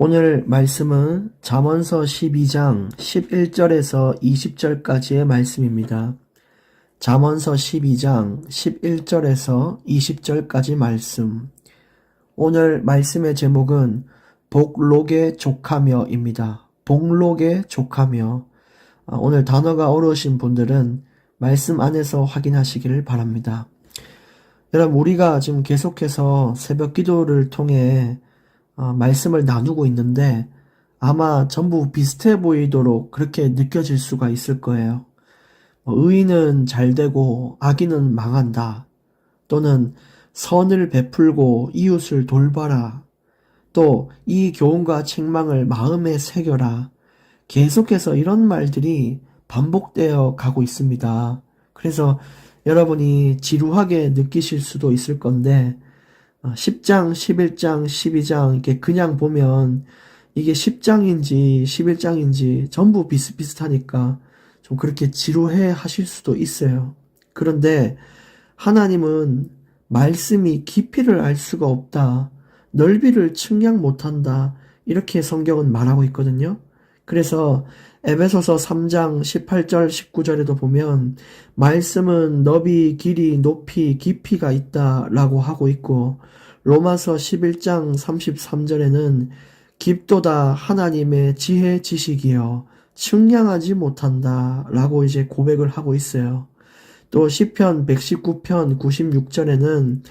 오늘 말씀은 잠언서 12장 11절에서 20절까지의 말씀입니다. 잠언서 12장 11절에서 20절까지 말씀. 오늘 말씀의 제목은 복록에 족하며입니다. 복록에 족하며. 아, 오늘 단어가 어려우신 분들은 말씀 안에서 확인하시기를 바랍니다. 여러분, 우리가 지금 계속해서 새벽 기도를 통해 어, 말씀을 나누고 있는데 아마 전부 비슷해 보이도록 그렇게 느껴질 수가 있을 거예요. 뭐 의인은 잘 되고 악인은 망한다. 또는 선을 베풀고 이웃을 돌봐라. 또 이 교훈과 책망을 마음에 새겨라. 계속해서 이런 말들이 반복되어 가고 있습니다. 그래서 여러분이 지루하게 느끼실 수도 있을 건데 10장, 11장, 12장 이렇게 그냥 보면 이게 10장인지 11장인지 전부 비슷비슷하니까 좀 그렇게 지루해 하실 수도 있어요. 그런데 하나님은 말씀이 깊이를 알 수가 없다. 넓이를 측량 못한다. 이렇게 성경은 말하고 있거든요. 그래서 에베소서 3장 18절 19절에도 보면 말씀은 너비, 길이, 높이, 깊이가 있다라고 하고 있고 로마서 11장 33절에는 깊도다 하나님의 지혜 지식이여 측량하지 못한다라고 이제 고백을 하고 있어요. 또 시편 119편 96절에는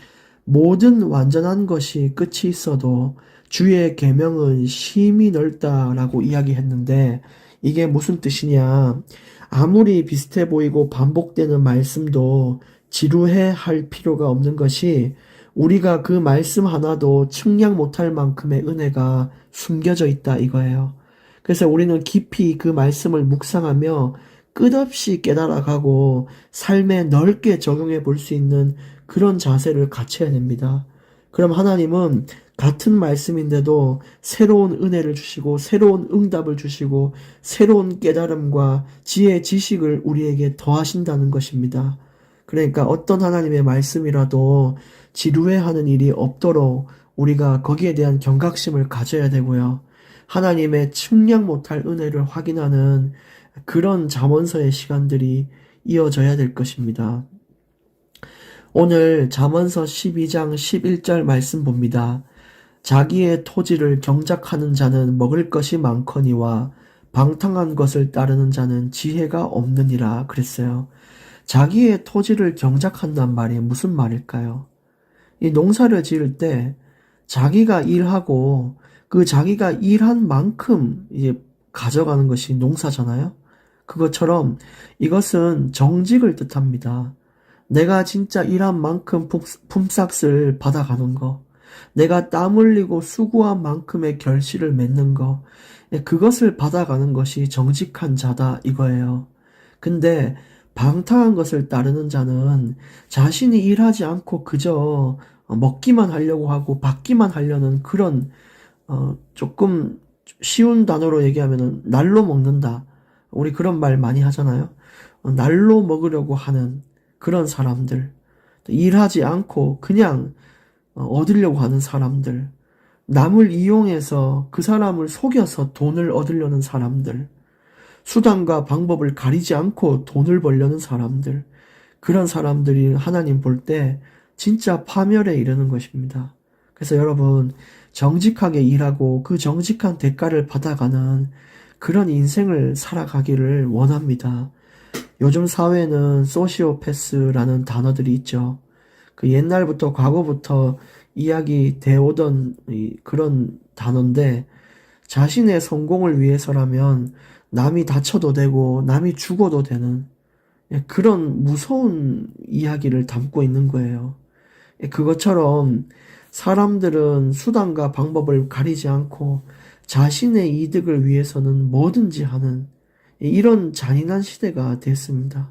모든 완전한 것이 끝이 있어도 주의 계명은 심히 넓다라고 이야기했는데 이게 무슨 뜻이냐? 아무리 비슷해 보이고 반복되는 말씀도 지루해 할 필요가 없는 것이 우리가 그 말씀 하나도 측량 못할 만큼의 은혜가 숨겨져 있다 이거예요. 그래서 우리는 깊이 그 말씀을 묵상하며 끝없이 깨달아가고 삶에 넓게 적용해 볼 수 있는 그런 자세를 갖춰야 됩니다. 그럼 하나님은 같은 말씀인데도 새로운 은혜를 주시고 새로운 응답을 주시고 새로운 깨달음과 지혜 지식을 우리에게 더하신다는 것입니다. 그러니까 어떤 하나님의 말씀이라도 지루해하는 일이 없도록 우리가 거기에 대한 경각심을 가져야 되고요. 하나님의 측량 못할 은혜를 확인하는 그런 잠언서의 시간들이 이어져야 될 것입니다. 오늘 잠언서 12장 11절 말씀 봅니다. 자기의 토지를 경작하는 자는 먹을 것이 많거니와 방탕한 것을 따르는 자는 지혜가 없느니라 그랬어요. 자기의 토지를 경작한단 말이 무슨 말일까요? 이 농사를 지을 때 자기가 일하고 그 자기가 일한 만큼 이제 가져가는 것이 농사잖아요. 그것처럼 이것은 정직을 뜻합니다. 내가 진짜 일한 만큼 품삯을 받아가는 거. 내가 땀 흘리고 수고한 만큼의 결실을 맺는 거. 예, 그것을 받아가는 것이 정직한 자다 이거예요. 근데 방탕한 것을 따르는 자는 자신이 일하지 않고 그저 먹기만 하려고 하고 받기만 하려는 그런 어 조금 쉬운 단어로 얘기하면은 날로 먹는다. 우리 그런 말 많이 하잖아요. 어, 날로 먹으려고 하는 그런 사람들. 일하지 않고 그냥 어, 얻으려고 하는 사람들. 남을 이용해서 그 사람을 속여서 돈을 얻으려는 사람들. 수단과 방법을 가리지 않고 돈을 벌려는 사람들, 그런 사람들이 하나님 볼 때 진짜 파멸에 이르는 것입니다. 그래서 여러분, 정직하게 일하고 그 정직한 대가를 받아가는 그런 인생을 살아가기를 원합니다. 요즘 사회는 소시오패스라는 단어들이 있죠. 그 옛날부터 과거부터 이야기 되오던 그런 단어인데 자신의 성공을 위해서라면 남이 다쳐도 되고 남이 죽어도 되는 예, 그런 무서운 이야기를 담고 있는 거예요. 예, 그것처럼 사람들은 수단과 방법을 가리지 않고 자신의 이득을 위해서는 뭐든지 하는 예, 이런 잔인한 시대가 됐습니다.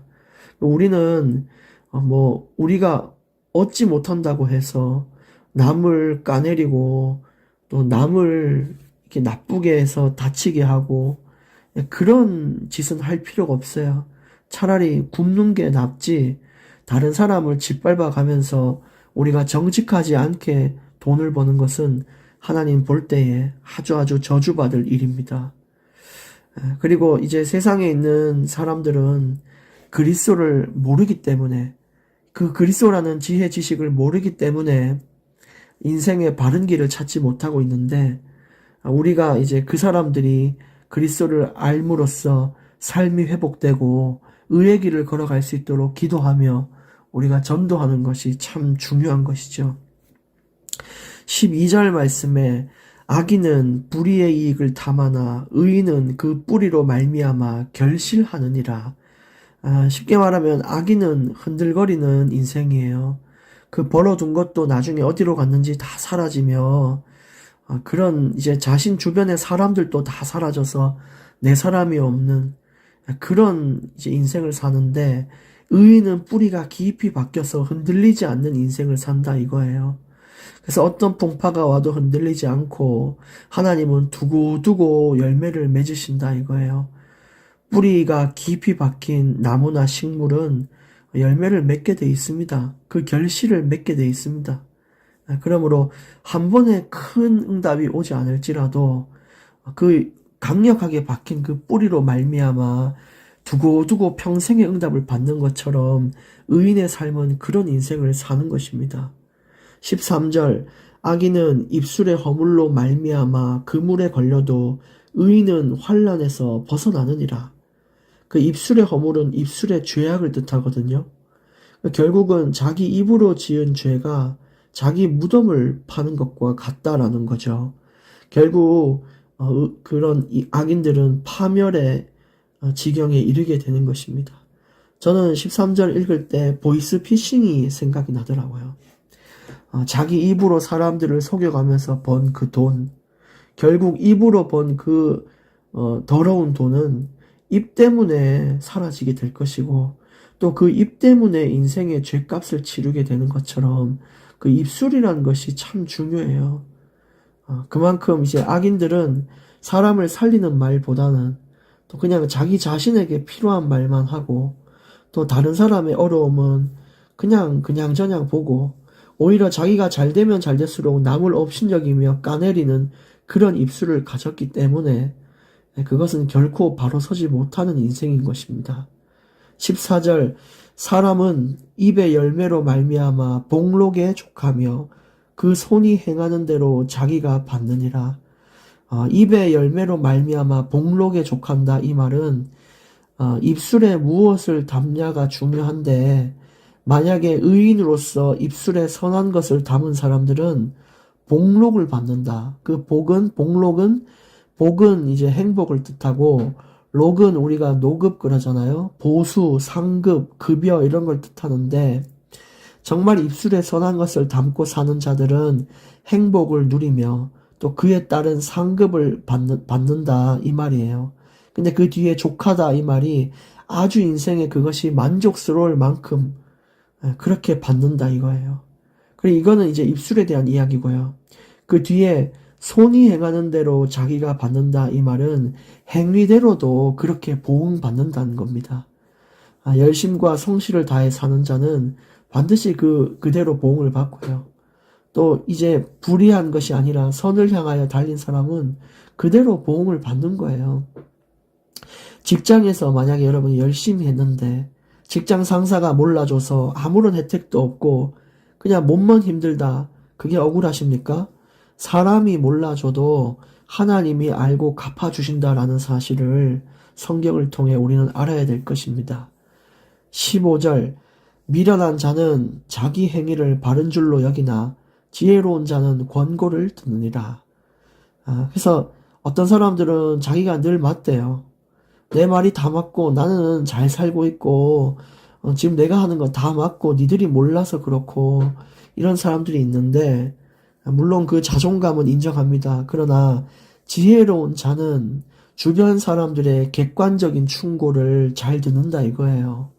우리는 어, 뭐 우리가 얻지 못한다고 해서 남을 까내리고 또 남을 이렇게 나쁘게 해서 다치게 하고 그런 짓은 할 필요가 없어요. 차라리 굶는 게 낫지 다른 사람을 짓밟아 가면서 우리가 정직하지 않게 돈을 버는 것은 하나님 볼 때에 아주 아주 저주받을 일입니다. 에, 그리고 이제 세상에 있는 사람들은 그리스도를 모르기 때문에 그 그리스도라는 지혜 지식을 모르기 때문에 인생의 바른 길을 찾지 못하고 있는데 우리가 이제 그 사람들이 그리스도를 알므로써 삶이 회복되고 의의 길을 걸어갈 수 있도록 기도하며 우리가 전도하는 것이 참 중요한 것이죠. 12절 말씀에 악인은 불의의 이익을 탐하나 의인은 그 뿌리로 말미암아 결실하느니라. 아, 쉽게 말하면 악인은 흔들거리는 인생이에요. 그 벌어둔 것도 나중에 어디로 갔는지 다 사라지며 아, 그런 이제 자신 주변의 사람들도 다 사라져서 내 사람이 없는 그런 이제 인생을 사는데 의인은 뿌리가 깊이 박혀서 흔들리지 않는 인생을 산다 이거예요. 그래서 어떤 풍파가 와도 흔들리지 않고 하나님은 두고두고 열매를 맺으신다 이거예요. 뿌리가 깊이 박힌 나무나 식물은 열매를 맺게 돼 있습니다. 그 결실을 맺게 돼 있습니다. 그러므로 한 번에 큰 응답이 오지 않을지라도 그 강력하게 박힌 그 뿌리로 말미암아 두고두고 평생의 응답을 받는 것처럼 의인의 삶은 그런 인생을 사는 것입니다. 13절 악인은 입술의 허물로 말미암아 그물에 걸려도 의인은 환란에서 벗어나느니라. 그 입술의 허물은 입술의 죄악을 뜻하거든요. 결국은 자기 입으로 지은 죄가 자기 무덤을 파는 것과 같다라는 거죠. 결국 어, 그런 악인들은 파멸의 어, 지경에 이르게 되는 것입니다. 저는 13절 읽을 때 보이스 피싱이 생각이 나더라고요. 어, 자기 입으로 사람들을 속여가면서 번 그 돈, 결국 입으로 번그 더러운 돈은 입 때문에 사라지게 될 것이고 또 그 입 때문에 인생의 죄값을 치르게 되는 것처럼 그 입술이라는 것이 참 중요해요. 어, 그만큼 이제 악인들은 사람을 살리는 말보다는 또 그냥 자기 자신에게 필요한 말만 하고 또 다른 사람의 어려움은 그냥 그냥 저냥 보고 오히려 자기가 잘 되면 잘 될수록 남을 업신여기며 까내리는 그런 입술을 가졌기 때문에 그것은 결코 바로 서지 못하는 인생인 것입니다. 14절 사람은 입의 열매로 말미암아 복록에 족하며 그 손이 행하는 대로 자기가 받느니라. 어, 입의 열매로 말미암아 복록에 족한다 이 말은 어, 입술에 무엇을 담냐가 중요한데 만약에 의인으로서 입술에 선한 것을 담은 사람들은 복록을 받는다. 그 복은 복록은 복은 이제 행복을 뜻하고 록은 우리가 노급 그러잖아요. 보수, 상급, 급여 이런 걸 뜻하는데 정말 입술에 선한 것을 담고 사는 자들은 행복을 누리며 또 그에 따른 상급을 받는, 받는다 이 말이에요. 근데 그 뒤에 족하다 이 말이 아주 인생에 그것이 만족스러울 만큼 예, 그렇게 받는다 이거예요. 그리고 이거는 이제 입술에 대한 이야기고요. 그 뒤에 손이 행하는 대로 자기가 받는다 이 말은 행위대로도 그렇게 보응 받는다는 겁니다. 아, 열심과 성실을 다해 사는 자는 반드시 그 그대로 보응을 받고요. 또 이제 불의한 것이 아니라 선을 향하여 달린 사람은 그대로 보응을 받는 거예요. 직장에서 만약에 여러분이 열심히 했는데 직장 상사가 몰라줘서 아무런 혜택도 없고 그냥 몸만 힘들다. 그게 억울하십니까? 사람이 몰라줘도 하나님이 알고 갚아주신다라는 사실을 성경을 통해 우리는 알아야 될 것입니다. 15절 미련한 자는 자기 행위를 바른 줄로 여기나 지혜로운 자는 권고를 듣느니라. 아, 그래서 어떤 사람들은 자기가 늘 맞대요. 내 말이 다 맞고 나는 잘 살고 있고 어, 지금 내가 하는 건 다 맞고 니들이 몰라서 그렇고 이런 사람들이 있는데 물론 그 자존감은 인정합니다. 그러나 지혜로운 자는 주변 사람들의 객관적인 충고를 잘 듣는다 이거예요.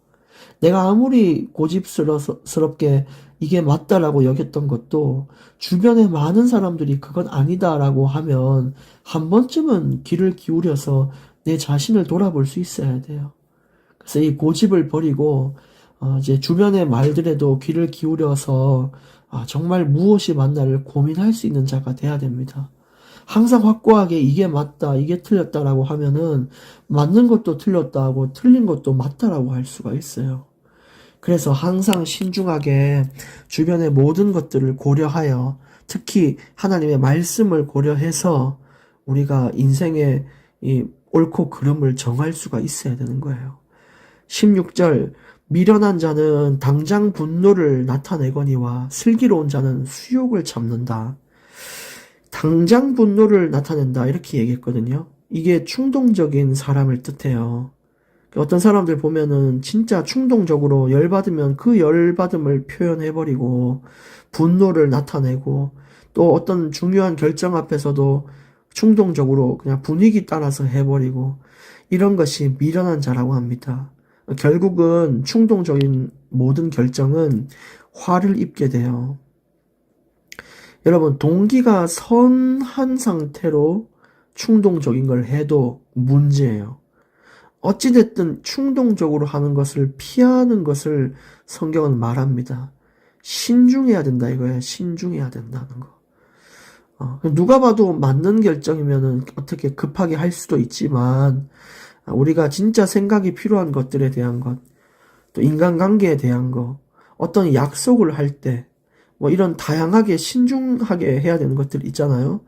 내가 아무리 고집스럽게 이게 맞다라고 여겼던 것도 주변에 많은 사람들이 그건 아니다라고 하면 한 번쯤은 귀를 기울여서 내 자신을 돌아볼 수 있어야 돼요. 그래서 이 고집을 버리고 어, 이제 주변의 말들에도 귀를 기울여서 아, 정말 무엇이 맞나를 고민할 수 있는 자가 돼야 됩니다. 항상 확고하게 이게 맞다, 이게 틀렸다라고 하면은 맞는 것도 틀렸다고 틀린 것도 맞다라고 할 수가 있어요. 그래서 항상 신중하게 주변의 모든 것들을 고려하여 특히 하나님의 말씀을 고려해서 우리가 인생의 이 옳고 그름을 정할 수가 있어야 되는 거예요. 16절 미련한 자는 당장 분노를 나타내거니와 슬기로운 자는 수욕을 참는다. 당장 분노를 나타낸다 이렇게 얘기했거든요. 이게 충동적인 사람을 뜻해요. 어떤 사람들 보면은 진짜 충동적으로 열받으면 그 열받음을 표현해버리고 분노를 나타내고 또 어떤 중요한 결정 앞에서도 충동적으로 그냥 분위기 따라서 해버리고 이런 것이 미련한 자라고 합니다. 결국은 충동적인 모든 결정은 화를 입게 돼요. 여러분, 동기가 선한 상태로 충동적인 걸 해도 문제예요. 어찌됐든 충동적으로 하는 것을 피하는 것을 성경은 말합니다. 신중해야 된다 이거예요. 신중해야 된다는 거. 어, 누가 봐도 맞는 결정이면은 어떻게 급하게 할 수도 있지만 우리가 진짜 생각이 필요한 것들에 대한 것, 또 인간관계에 대한 것, 어떤 약속을 할 때, 뭐 이런 다양하게 신중하게 해야 되는 것들 있잖아요.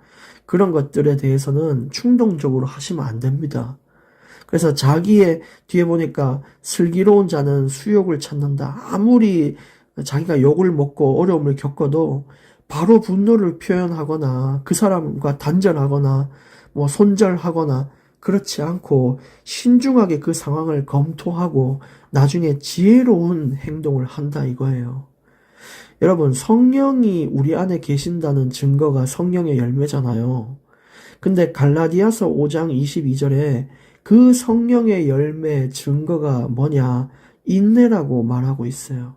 그런 것들에 대해서는 충동적으로 하시면 안 됩니다. 그래서 자기의 뒤에 보니까 슬기로운 자는 수욕을 찾는다. 아무리 자기가 욕을 먹고 어려움을 겪어도 바로 분노를 표현하거나 그 사람과 단절하거나 뭐 손절하거나 그렇지 않고 신중하게 그 상황을 검토하고 나중에 지혜로운 행동을 한다 이거예요. 여러분, 성령이 우리 안에 계신다는 증거가 성령의 열매잖아요. 근데 갈라디아서 5장 22절에 그 성령의 열매 증거가 뭐냐? 인내라고 말하고 있어요.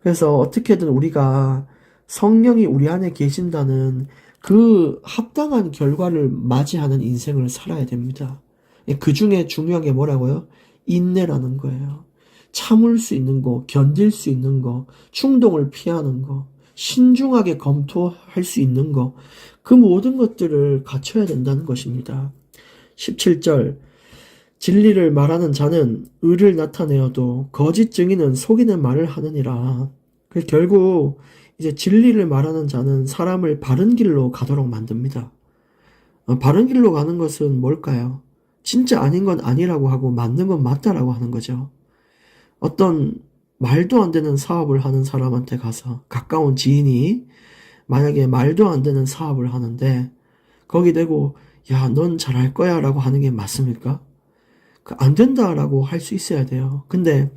그래서 어떻게든 우리가 성령이 우리 안에 계신다는 그 합당한 결과를 맞이하는 인생을 살아야 됩니다. 그 중에 중요한 게 뭐라고요? 인내라는 거예요. 참을 수 있는 거, 견딜 수 있는 거, 충동을 피하는 거, 신중하게 검토할 수 있는 거, 그 모든 것들을 갖춰야 된다는 것입니다. 17절. 진리를 말하는 자는 의를 나타내어도 거짓 증인은 속이는 말을 하느니라. 그 결국 이제 진리를 말하는 자는 사람을 바른 길로 가도록 만듭니다. 어, 바른 길로 가는 것은 뭘까요? 진짜 아닌 건 아니라고 하고 맞는 건 맞다라고 하는 거죠. 어떤 말도 안 되는 사업을 하는 사람한테 가서 가까운 지인이 만약에 말도 안 되는 사업을 하는데 거기 대고 야, 넌 잘할 거야 라고 하는 게 맞습니까? 그 안 된다 라고 할 수 있어야 돼요. 근데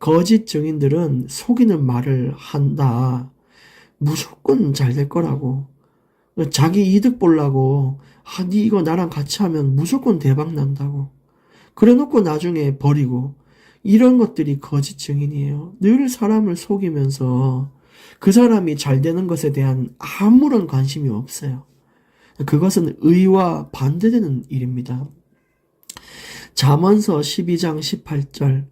거짓 증인들은 속이는 말을 한다. 무조건 잘 될 거라고. 자기 이득 보려고, 아, 니 이거 나랑 같이 하면 무조건 대박 난다고. 그래 놓고 나중에 버리고. 이런 것들이 거짓 증인이에요. 늘 사람을 속이면서 그 사람이 잘 되는 것에 대한 아무런 관심이 없어요. 그것은 의와 반대되는 일입니다. 잠언서 12장 18절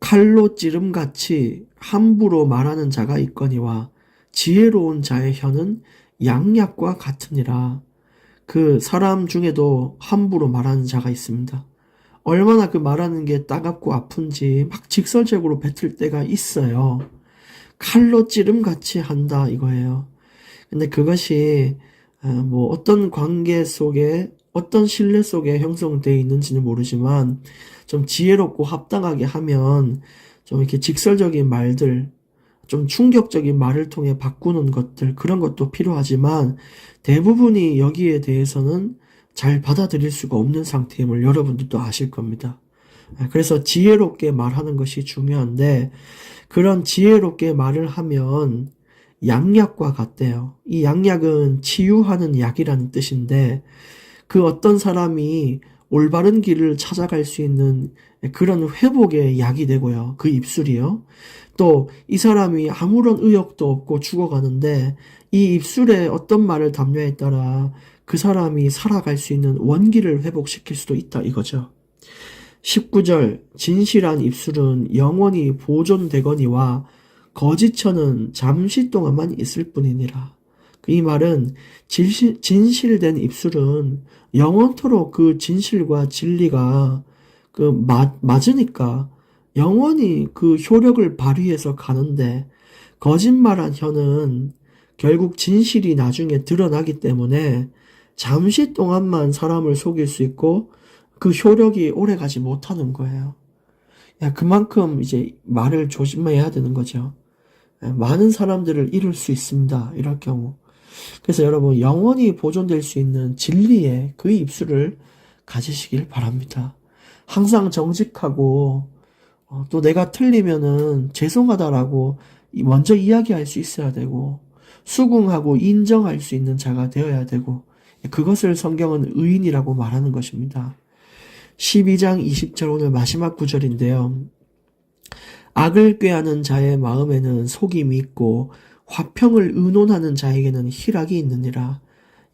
칼로 찌름같이 함부로 말하는 자가 있거니와 지혜로운 자의 혀는 양약과 같으니라. 그 사람 중에도 함부로 말하는 자가 있습니다. 얼마나 그 말하는 게 따갑고 아픈지 막 직설적으로 뱉을 때가 있어요. 칼로 찌름 같이 한다 이거예요. 근데 그것이 어, 뭐 어떤 관계 속에 어떤 신뢰 속에 형성되어 있는지는 모르지만 좀 지혜롭고 합당하게 하면 좀 이렇게 직설적인 말들 좀 충격적인 말을 통해 바꾸는 것들, 그런 것도 필요하지만 대부분이 여기에 대해서는 잘 받아들일 수가 없는 상태임을 여러분들도 아실 겁니다. 아, 그래서 지혜롭게 말하는 것이 중요한데 그런 지혜롭게 말을 하면 양약과 같대요. 이 양약은 치유하는 약이라는 뜻인데 그 어떤 사람이 올바른 길을 찾아갈 수 있는 그런 회복의 약이 되고요. 그 입술이요. 또 이 사람이 아무런 의욕도 없고 죽어가는데 이 입술에 어떤 말을 담냐에 따라 그 사람이 살아갈 수 있는 원기를 회복시킬 수도 있다 이거죠. 19절 진실한 입술은 영원히 보존되거니와 거짓처는 잠시 동안만 있을 뿐이니라. 이 말은 진실, 진실된 입술은 영원토록 그 진실과 진리가 그 맞, 맞으니까 영원히 그 효력을 발휘해서 가는데 거짓말한 혀는 결국 진실이 나중에 드러나기 때문에 잠시 동안만 사람을 속일 수 있고 그 효력이 오래 가지 못하는 거예요. 야, 그만큼 이제 말을 조심해야 되는 거죠. 예, 많은 사람들을 잃을 수 있습니다. 이럴 경우. 그래서 여러분, 영원히 보존될 수 있는 진리의 그 입술을 가지시길 바랍니다. 항상 정직하고, 어, 또 내가 틀리면은 죄송하다라고 이- 먼저 이야기할 수 있어야 되고, 수긍하고 인정할 수 있는 자가 되어야 되고, 그것을 성경은 의인이라고 말하는 것입니다. 12장 20절 오늘 마지막 구절인데요. 악을 꾀하는 자의 마음에는 속임이 있고 화평을 의논하는 자에게는 희락이 있느니라.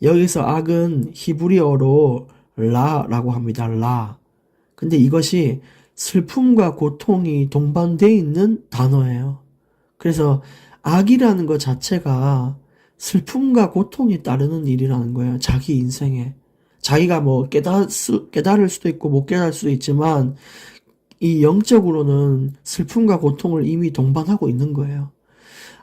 여기서 악은 히브리어로 라라고 합니다. 라. 근데 이것이 슬픔과 고통이 동반되어 있는 단어예요. 그래서 악이라는 것 자체가 슬픔과 고통이 따르는 일이라는 거예요. 자기 인생에. 자기가 뭐 깨달 수, 깨달을 수도 있고 못 깨달을 수도 있지만 이 영적으로는 슬픔과 고통을 이미 동반하고 있는 거예요.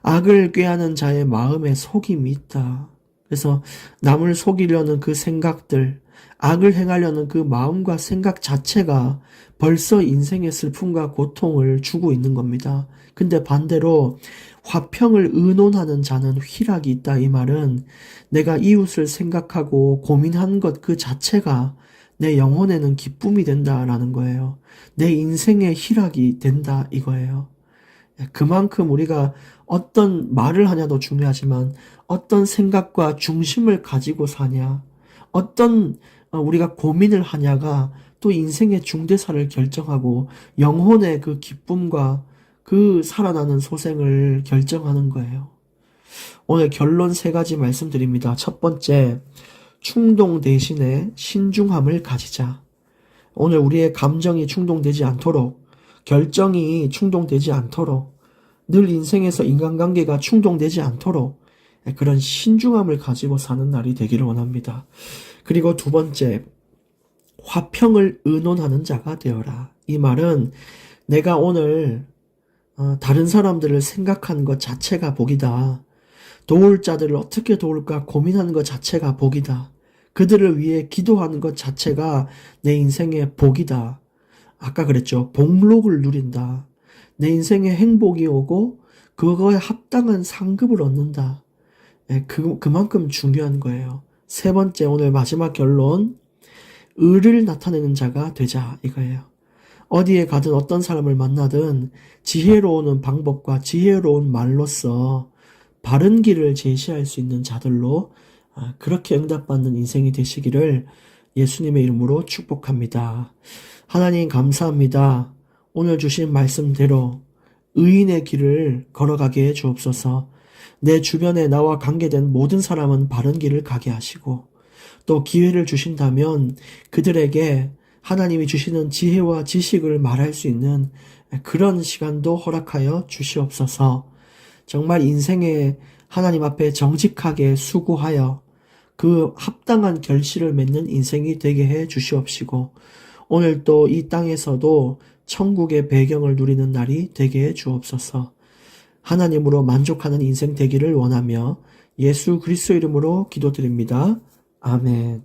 악을 꾀하는 자의 마음에 속임이 있다. 그래서 남을 속이려는 그 생각들, 악을 행하려는 그 마음과 생각 자체가 벌써 인생의 슬픔과 고통을 주고 있는 겁니다. 근데 반대로 화평을 의논하는 자는 희락이 있다. 이 말은 내가 이웃을 생각하고 고민한 것 그 자체가 내 영혼에는 기쁨이 된다라는 거예요. 내 인생의 희락이 된다 이거예요. 그만큼 우리가 어떤 말을 하냐도 중요하지만 어떤 생각과 중심을 가지고 사냐, 어떤 어, 우리가 고민을 하냐가 또 인생의 중대사를 결정하고 영혼의 그 기쁨과 그 살아나는 소생을 결정하는 거예요. 오늘 결론 세 가지 말씀드립니다. 첫 번째, 충동 대신에 신중함을 가지자. 오늘 우리의 감정이 충동되지 않도록, 결정이 충동되지 않도록, 늘 인생에서 인간관계가 충동되지 않도록 그런 신중함을 가지고 사는 날이 되기를 원합니다. 그리고 두 번째, 화평을 의논하는 자가 되어라. 이 말은 내가 오늘 어, 다른 사람들을 생각하는 것 자체가 복이다. 도울 자들을 어떻게 도울까 고민하는 것 자체가 복이다. 그들을 위해 기도하는 것 자체가 내 인생의 복이다. 아까 그랬죠. 복록을 누린다. 내 인생에 행복이 오고 그거에 합당한 상급을 얻는다. 예, 그, 그만큼 중요한 거예요. 세 번째, 오늘 마지막 결론. 의를 나타내는 자가 되자 이거예요. 어디에 가든 어떤 사람을 만나든 지혜로운 방법과 지혜로운 말로써 바른 길을 제시할 수 있는 자들로 아, 그렇게 응답받는 인생이 되시기를 예수님의 이름으로 축복합니다. 하나님 감사합니다. 오늘 주신 말씀대로 의인의 길을 걸어가게 해 주옵소서. 내 주변에 나와 관계된 모든 사람은 바른 길을 가게 하시고 또 기회를 주신다면 그들에게 하나님이 주시는 지혜와 지식을 말할 수 있는 그런 시간도 허락하여 주시옵소서. 정말 인생에 하나님 앞에 정직하게 수고하여 그 합당한 결실을 맺는 인생이 되게 해 주시옵시고 오늘 또 이 땅에서도 천국의 배경을 누리는 날이 되게 해 주옵소서. 하나님으로 만족하는 인생 되기를 원하며 예수 그리스도 이름으로 기도드립니다. 아멘.